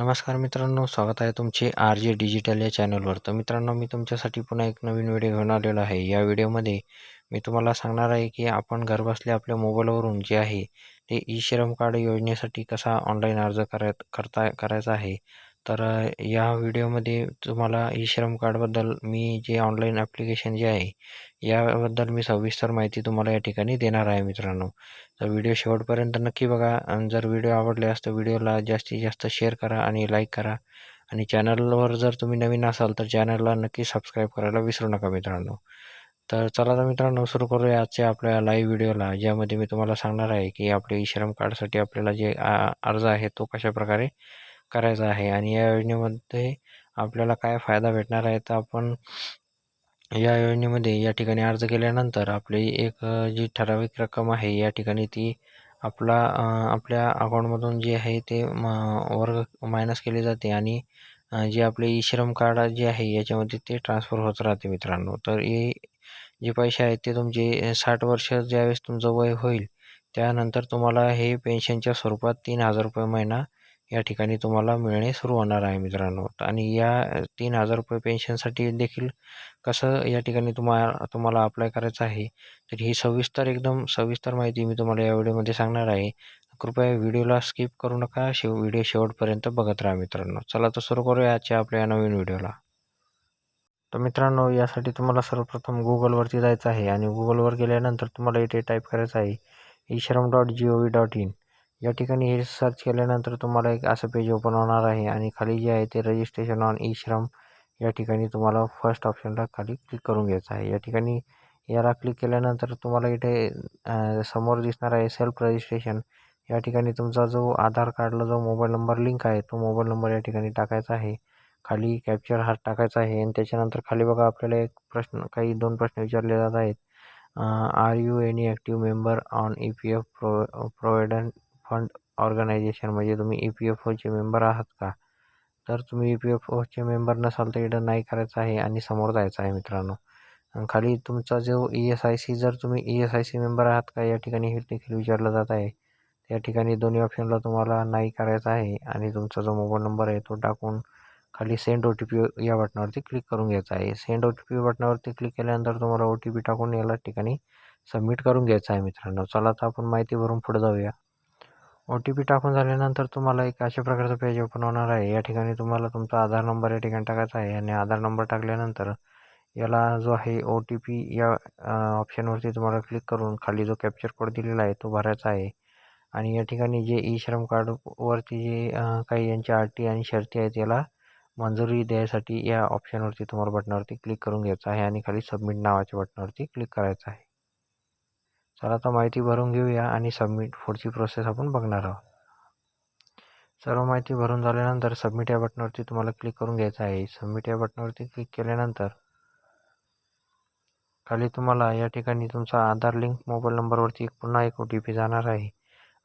नमस्कार मित्रांनो स्वागत आहे तुमचे आर जे डिजिटल या चॅनलवर. तर मित्रांनो मी तुमच्यासाठी पुन्हा एक नवीन व्हिडिओ घेऊन आलेलो आहे. या व्हिडिओमध्ये मी तुम्हाला सांगणार आहे की आपण घरबसल्या आपल्या मोबाईलवरून जे आहे ते ई श्रम कार्ड योजनेसाठी कसा ऑनलाईन अर्ज करत करता करायचा आहे तर या व्हिडिओमध्ये तुम्हाला ई श्रम कार्डबद्दल मी जे ऑनलाईन ॲप्लिकेशन जे आहे याबद्दल मी सविस्तर माहिती तुम्हाला या ठिकाणी देणार आहे मित्रांनो. तर व्हिडिओ शेवटपर्यंत नक्की बघा आणि जर व्हिडिओ आवडल्यास तर व्हिडिओला जास्तीत जास्त शेअर करा आणि लाईक करा. आणि चॅनलवर जर तुम्ही नवीन असाल तर चॅनलला नक्की सबस्क्राईब करायला विसरू नका मित्रांनो. तर चला तर मित्रांनो सुरू करूया आजच्या आपल्या लाईव्ह व्हिडिओला ज्यामध्ये मी तुम्हाला सांगणार आहे की आपले ई श्रम कार्डसाठी आपल्याला जे अर्ज आहे तो कशाप्रकारे करायचा आहे आणि या योजनेमध्ये आपल्याला काय फायदा भेटणार आहे तर आपण या योजनेमध्ये या ठिकाणी अर्ज केल्यानंतर आपली एक जी ठराविक रक्कम आहे या ठिकाणी ती आपला आपल्या अकाउंटमधून जे आहे ते वर्ग मायनस केले जाते आणि जे आपले ई श्रम कार्ड जे आहे याच्यामध्ये ते ट्रान्सफर होत राहते मित्रांनो. तर हे जे पैसे आहेत ते तुमचे साठ वर्ष ज्यावेळेस तुमचं वय होईल त्यानंतर तुम्हाला हे पेन्शनच्या स्वरूपात तीन हजार रुपये महिना या ठिकाणी तुम्हाला मिळणे सुरू होणार आहे मित्रांनो. आणि या तीन हजार रुपये पेन्शनसाठी देखील कसं या ठिकाणी तुम्हाला तुम्हाला अप्लाय करायचं आहे तर ही सविस्तर एकदम सविस्तर माहिती मी तुम्हाला या व्हिडिओमध्ये सांगणार आहे. कृपया व्हिडिओला स्किप करू नका शेव व्हिडिओ शेवटपर्यंत बघत राहा मित्रांनो. चला तर सुरू करूया आजच्या आपल्या नवीन व्हिडिओला. तर मित्रांनो यासाठी तुम्हाला सर्वप्रथम गुगलवरती जायचं आहे आणि गुगलवर गेल्यानंतर तुम्हाला इथे टाईप करायचं आहे e Shram dot G O V dot in या ठिकाणी हे सर्च केल्यानंतर तुम्हाला एक असं पेज ओपन होणार आहे आणि खाली जे आहे ते रजिस्ट्रेशन ऑन ई श्रम या ठिकाणी तुम्हाला फर्स्ट ऑप्शनला खाली क्लिक करून घ्यायचं आहे. या ठिकाणी याला क्लिक केल्यानंतर तुम्हाला इथे समोर दिसणार आहे सेल्फ रजिस्ट्रेशन या ठिकाणी तुमचा जो आधार कार्डला जो मोबाईल नंबर लिंक आहे तो मोबाईल नंबर या ठिकाणी टाकायचा आहे. खाली कॅप्चर हा टाकायचा आहे आणि त्याच्यानंतर खाली बघा आपल्याला एक प्रश्न काही दोन प्रश्न विचारले जात आहेत. Are you any active member on E P F pro provident fund organisation म्हणजे तुम्ही ई पी एफ ओचे मेंबर आहात का? तर तुम्ही ई पी एफ ओचे मेंबर नसाल तर इकडं नाही करायचं आहे आणि समोर जायचं आहे मित्रांनो. खाली तुमचा जो ई एस आय सी जर तुम्ही E S I C member आहात का या ठिकाणी हे देखील विचारलं जात आहे. त्या ठिकाणी दोन्ही ऑप्शनला तुम्हाला नाही करायचं आहे आणि तुमचा जो मोबाईल नंबर आहे तो टाकून खाली सेंड ओ टी पी या बटनावरती क्लिक करून घ्यायचा आहे. सेंड ओ टी पी बटनावरती क्लिक केल्यानंतर तुम्हाला ओ टी पी टाकून याला ठिकाणी सबमिट करून घ्यायचं आहे मित्रांनो. चला तर आपण माहिती भरून पुढे जाऊया. ओ टी पी टाकून झाल्यानंतर तुम्हाला एक अशा प्रकारचं पेज ओपन होणार आहे. या ठिकाणी तुम्हाला तुमचा आधार नंबर या ठिकाणी टाकायचा आहे आणि आधार नंबर टाकल्यानंतर याला जो आहे ओ टी पी या ऑप्शनवरती तुम्हाला क्लिक करून खाली जो कॅप्चर कोड दिलेला आहे तो भरायचा आहे. आणि या ठिकाणी जे ई श्रम कार्डवरती जे काही यांच्या अटी आणि शर्ती आहेत याला मंजुरी द्यायसाठी या ऑप्शनवरती तुम्हाला बटनावरती क्लिक करून घ्यायचं आहे आणि खाली सबमिट नावाच्या बटनावरती क्लिक करायचं आहे. चला आता माहिती भरून घेऊया आणि सबमिट पुढची प्रोसेस आपण बघणार आहोत. सर्व माहिती भरून झाल्यानंतर सबमिट या बटनावरती तुम्हाला क्लिक करून घ्यायचं आहे. सबमिट या बटनावरती क्लिक केल्यानंतर खाली तुम्हाला या ठिकाणी तुमचा आधार लिंक मोबाईल नंबरवरती पुन्हा एक ओ टी पी जाणार आहे.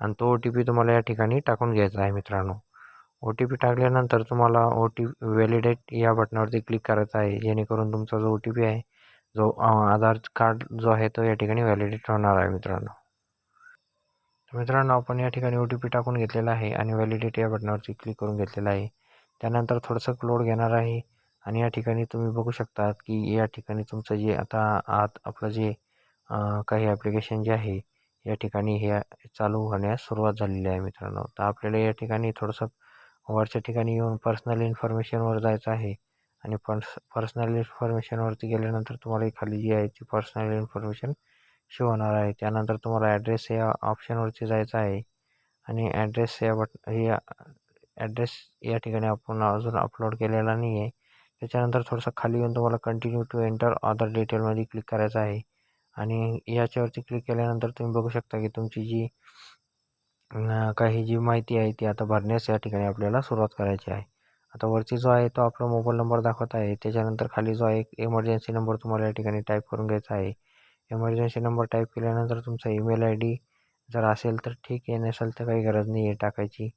आणि तो ओ टी पी तुम्हाला या ठिकाणी टाकून घ्यायचा आहे मित्रांनो. ओ टी पी टाकल्यानंतर तुम्हाला ओ टी व्हॅलिडेट या बटनावरती क्लिक करायचं आहे. जेणेकरून तुमचा जो ओ टी पी आहे जो आधार कार्ड जो आहे तो या ठिकाणी व्हॅलिडेट होणार आहे मित्रांनो. मित्रांनो आपण या ठिकाणी ओ टी पी टाकून घेतलेला आहे आणि व्हॅलिडेट या बटनावरती क्लिक करून घेतलेला आहे. त्यानंतर थोडंसं लोड घेणार आहे आणि या ठिकाणी तुम्ही बघू शकता की या ठिकाणी तुमचं जे आता आत आपलं जे काही ॲप्लिकेशन जे आहे या ठिकाणी हे चालू होण्यास सुरुवात झालेली आहे मित्रांनो. तर आपल्याला या ठिकाणी थोडंसं वरच्या ठिकाणी येऊन पर्सनल इन्फॉर्मेशनवर जायचं आहे. आणि पर्स पर्सनल इन्फॉर्मेशनवरती गेल्यानंतर तुम्हाला खाली जी आहे ती पर्सनल इन्फॉर्मेशन शो होणार आहे. त्यानंतर तुम्हाला ॲड्रेस या ऑप्शनवरती जायचं आहे. आणि ॲड्रेस या बट हे ॲड्रेस या ठिकाणी आपण अजून अपलोड केलेला नाही आहे त्याच्यानंतर थोडंसं खाली येऊन तुम्हाला कंटिन्यू टू एंटर अदर डिटेलमध्ये क्लिक करायचं आहे. आणि याच्यावरती क्लिक केल्यानंतर तुम्ही बघू शकता की तुमची जी काही जी माहिती आहे ती आता भरण्यास या ठिकाणी आपल्याला सुरुवात करायची आहे. आता वरती जो आहे तो आपला मोबाईल नंबर दाखवत आहे. त्याच्यानंतर खाली जो आहे एक इमर्जन्सी नंबर तुम्हाला या ठिकाणी टाईप करून घ्यायचा आहे. इमर्जन्सी नंबर टाईप केल्यानंतर तुमचा ईमेल आय डी जर असेल तर ठीक आहे. नसेल तर काही गरज नाही आहे टाकायची.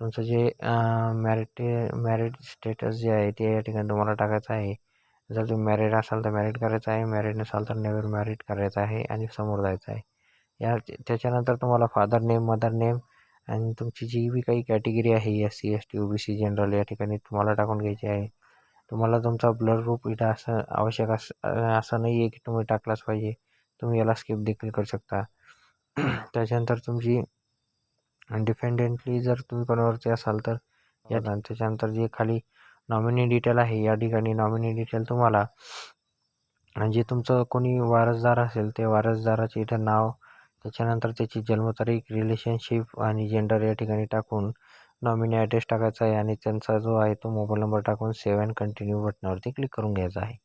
तुमचं जे मॅरिट मॅरिड स्टेटस जे आहे ते या ठिकाणी तुम्हाला टाकायचं आहे. जर तुम्ही मॅरिड असाल तर मॅरिड करायचं आहे. मॅरिड नसाल तर नेवर मॅरिड करायचं आहे आणि समोर जायचं आहे. या त्याच्यानंतर तुम्हाला फादर नेम मदर नेम आणि तुमची जी बी काही कॅटेगरी आहे S C S T O B C general या ठिकाणी तुम्हाला टाकून घ्यायची आहे. तुम्हाला तुमचा ब्लर ग्रुप इथं असं आवश्यक अस असं नाही आहे की तुम्ही टाकलाच पाहिजे. तुम्ही याला स्किप देखील करू शकता. त्याच्यानंतर तुमची डिपेंडेंटली जर तुम्ही कोणावरती असाल तर या त्याच्यानंतर जे खाली नॉमिनी डिटेल आहे या ठिकाणी नॉमिनी डिटेल तुम्हाला जे तुमचं कोणी वारसदार असेल ते वारसदाराचे इथं नाव त्याच्यानंतर त्याची जन्मतारीख रिलेशनशिप आणि जेंडर या ठिकाणी टाकून नॉमिनी ॲड्रेस टाकायचा आहे आणि त्यांचा जो आहे तो मोबाईल नंबर टाकून सेव्ह अँड कंटिन्यू बटनावरती क्लिक करून घ्यायचा आहे.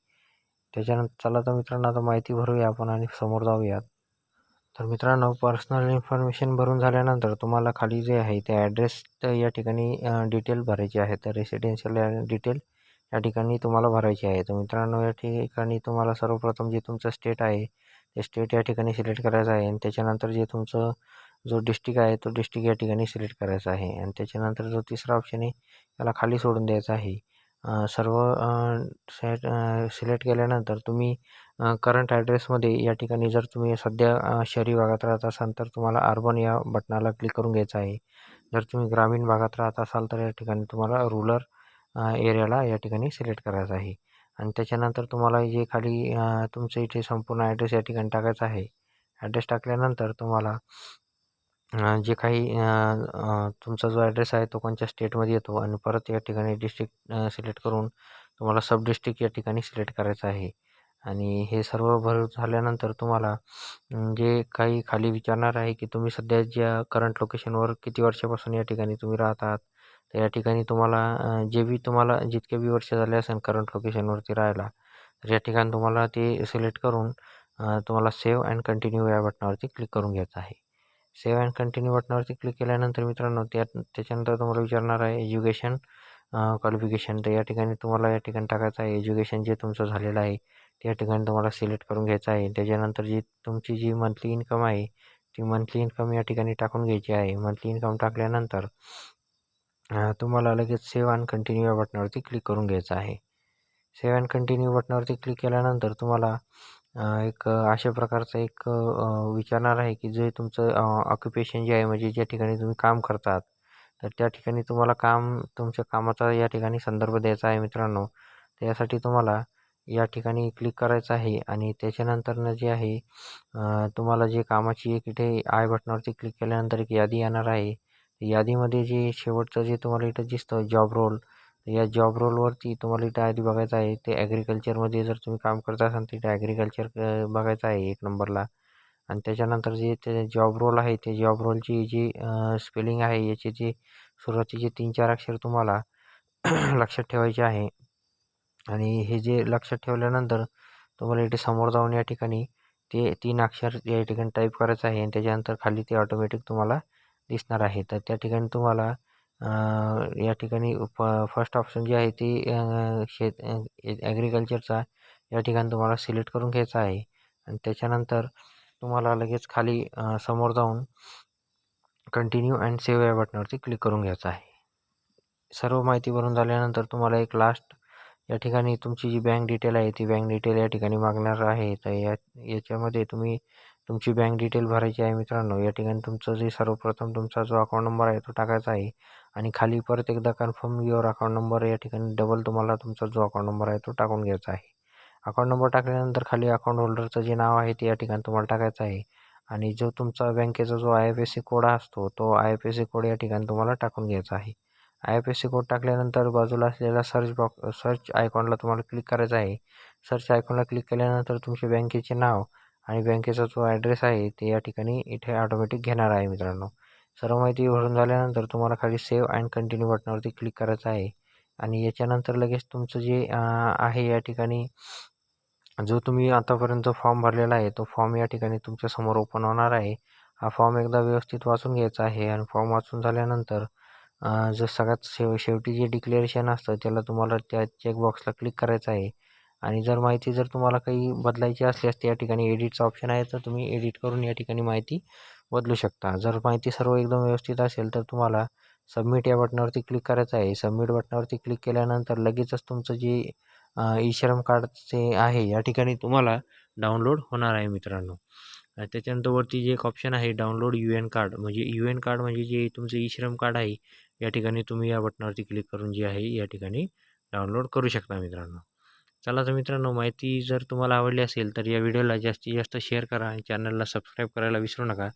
त्याच्यानंतर चला तर मित्रांनो आता माहिती भरूया आपण आणि समोर जाऊयात. तर मित्रांनो पर्सनल इन्फॉर्मेशन भरून झाल्यानंतर तुम्हाला खाली जे आहे ते ॲड्रेस या ठिकाणी डिटेल भरायची आहे. तर रेसिडेन्शियल डिटेल या ठिकाणी तुम्हाला भरायची आहे. तर मित्रांनो या ठिकाणी तुम्हाला सर्वप्रथम जे तुमचं स्टेट आहे स्टेट या ठिकाणी सिलेक्ट करायचं आहे. आणि त्याच्यानंतर जे तुमचं जो डिस्ट्रिक्ट आहे तो डिस्ट्रिक्ट या ठिकाणी सिलेक्ट करायचा आहे. आणि त्याच्यानंतर जो तिसरा ऑप्शन आहे त्याला खाली सोडून द्यायचा आहे. सर्व सेट सिलेक्ट केल्यानंतर तुम्ही करंट ॲड्रेसमध्ये या ठिकाणी जर तुम्ही सध्या शहरी भागात राहत असाल तर तुम्हाला अर्बन या बटनाला क्लिक करून घ्यायचं आहे. जर तुम्ही ग्रामीण भागात राहत असाल तर या ठिकाणी तुम्हाला रुरल एरियाला या ठिकाणी सिलेक्ट करायचं आहे. आणि त्याच्यानंतर तुम्हाला जे खाली तुमचं इथे संपूर्ण ॲड्रेस या ठिकाणी टाकायचा आहे. ॲड्रेस टाकल्यानंतर तुम्हाला जे काही तुमचा जो ॲड्रेस आहे तो कोणत्या स्टेटमध्ये येतो आणि परत या ठिकाणी डिस्ट्रिक्ट सिलेक्ट करून तुम्हाला सब डिस्ट्रिक्ट या ठिकाणी सिलेक्ट करायचं आहे. आणि हे सर्व भर झाल्यानंतर तुम्हाला जे काही खाली विचारणार आहे की तुम्ही सध्या ज्या करंट लोकेशनवर किती वर्षापासून या ठिकाणी तुम्ही राहतात तर या ठिकाणी तुम्हाला जे बी तुम्हाला जितके बी वर्ष झाले असेल करंट लोकेशनवरती राहायला तर या ठिकाणी तुम्हाला ते सिलेक्ट करून तुम्हाला सेव्ह अँड कंटिन्यू या बटनावरती क्लिक करून घ्यायचं आहे. सेव्ह अँड कंटिन्यू बटनावरती क्लिक केल्यानंतर मित्रांनो त्या त्याच्यानंतर तुम्हाला विचारणार आहे एज्युकेशन क्वालिफिकेशन तर या ठिकाणी तुम्हाला या ठिकाणी टाकायचं आहे एज्युकेशन जे तुमचं झालेलं आहे त्या ठिकाणी तुम्हाला सिलेक्ट करून घ्यायचं आहे. त्याच्यानंतर जी तुमची जी मंथली इन्कम आहे ती मंथली इन्कम या ठिकाणी टाकून घ्यायची आहे. मंथली इन्कम टाकल्यानंतर तुम्हाला लगेच सेव्ह अँड कंटिन्यू या बटनावरती क्लिक करून घ्यायचं आहे. सेव्ह अँड कंटिन्यू बटनावरती क्लिक केल्यानंतर तुम्हाला एक अशा प्रकारचं एक विचारणार आहे की जे तुमचं ऑक्युपेशन जे आहे म्हणजे ज्या ठिकाणी तुम्ही काम करतात तर त्या ठिकाणी तुम्हाला काम तुमच्या कामाचा या ठिकाणी संदर्भ द्यायचा आहे मित्रांनो. त्यासाठी तुम्हाला या ठिकाणी क्लिक करायचं आहे आणि त्याच्यानंतरनं जे आहे तुम्हाला जे कामाची एक इथे आय बटनावरती क्लिक केल्यानंतर एक यादी येणार आहे. यादीमध्ये जे शेवटचं जे तुम्हाला इथं दिसतं जॉब रोल या जॉब रोलवरती तुम्हाला इथं आधी बघायचं आहे ते ॲग्रिकल्चरमध्ये जर तुम्ही काम करत असाल तर इथं ॲग्रिकल्चर बघायचं आहे एक नंबरला. आणि त्याच्यानंतर जे ते जॉब रोल आहे ते जॉब रोलची जी स्पेलिंग आहे याची जी सुरुवातीचे तीन चार अक्षर तुम्हाला लक्षात ठेवायचे आहे. आणि हे जे लक्षात ठेवल्यानंतर तुम्हाला इथे समोर जाऊन या ठिकाणी ते तीन अक्षर या ठिकाणी टाईप करायचं आहे आणि त्याच्यानंतर खाली ते ऑटोमॅटिक तुम्हाला दिसणार आहे. तर त्या ठिकाणी तुम्हाला या ठिकाणी फ फर्स्ट ऑप्शन जे आहे ती शेत ॲग्रिकल्चरचा या ठिकाणी तुम्हाला सिलेक्ट करून घ्यायचा आहे. आणि त्याच्यानंतर तुम्हाला लगेच खाली समोर जाऊन कंटिन्यू अँड सेव्ह या बटनावरती क्लिक करून घ्यायचं आहे. सर्व माहिती भरून झाल्यानंतर तुम्हाला एक लास्ट या ठिकाणी तुमची जी बँक डिटेल आहे ती बँक डिटेल या ठिकाणी मागणार आहे. तर या याच्यामध्ये तुम्ही तुमची बँक डिटेल भरायची आहे मित्रांनो. या ठिकाणी तुमचं जे सर्वप्रथम तुमचा जो अकाउंट नंबर आहे तो टाकायचा आहे. आणि खाली परत एकदा कन्फर्म युअर अकाउंट नंबर या ठिकाणी डबल तुम्हाला तुमचा जो अकाउंट नंबर आहे तो टाकून घ्यायचा आहे. अकाउंट नंबर टाकल्यानंतर खाली अकाउंट होल्डरचं जे नाव आहे ते या ठिकाणी तुम्हाला टाकायचं आहे. आणि जो तुमचा बँकेचा जो I F S C code असतो तो I F S C code या ठिकाणी तुम्हाला टाकून घ्यायचा आहे. I F S C code टाकल्यानंतर बाजूला असलेला सर्च बॉक्स सर्च आयकॉनला तुम्हाला क्लिक करायचं आहे. सर्च आयकॉनला क्लिक केल्यानंतर तुमच्या बँकेचे नाव आणि बँकेचा जो ॲड्रेस आहे ते या ठिकाणी इथे ऑटोमॅटिक घेणार आहे मित्रांनो. सर्व माहिती भरून झाल्यानंतर तुम्हाला खाली सेव्ह अँड कंटिन्यू बटनावरती क्लिक करायचं आहे. आणि याच्यानंतर लगेच तुमचं जे आहे या ठिकाणी जो तुम्ही आतापर्यंत फॉर्म भरलेला आहे तो फॉर्म या ठिकाणी तुमच्यासमोर ओपन होणार आहे. हा फॉर्म एकदा व्यवस्थित वाचून घ्यायचा आहे आणि फॉर्म वाचून झाल्यानंतर जर सगळ्यात शेव शेवटी जे डिक्लेरेशन असतं त्याला तुम्हाला त्या चेकबॉक्सला क्लिक करायचं आहे. आणि जर माहिती जर तुम्हाला काही बदलायची असल्यास त्या ठिकाणी एडिटचा ऑप्शन आहे तर तुम्ही एडिट करून या ठिकाणी माहिती बदलू शकता. जर माहिती सर्व एकदम व्यवस्थित असेल तर तुम्हाला सबमिट या बटनावरती क्लिक करायचं आहे. सबमिट बटनावरती क्लिक केल्यानंतर लगेचच तुमचं जे ई श्रम कार्डचे आहे या ठिकाणी तुम्हाला डाउनलोड होणार आहे मित्रांनो. त्याच्यानंतर वरती जे एक ऑप्शन आहे डाउनलोड यू एन कार्ड म्हणजे यू एन कार्ड म्हणजे जे तुमचं ई श्रम कार्ड आहे या ठिकाणी तुम्ही या बटनावरती क्लिक करून जे आहे या ठिकाणी डाउनलोड करू शकता मित्रांनो. चला तर मित्रांनो माहिती जर तुम्हाला आवडली असेल तर या व्हिडिओला जास्तीत जास्त शेअर करा आणि चॅनलला सबस्क्राईब करायला विसरू नका.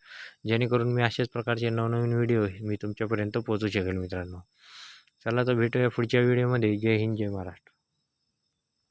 जेणेकरून मी अशाच प्रकारचे नवनवीन व्हिडिओ मी तुमच्यापर्यंत पोहोचू शकेल मित्रांनो. चला तर भेटूया पुढच्या व्हिडिओमध्ये. जय हिंद जय महाराष्ट्र.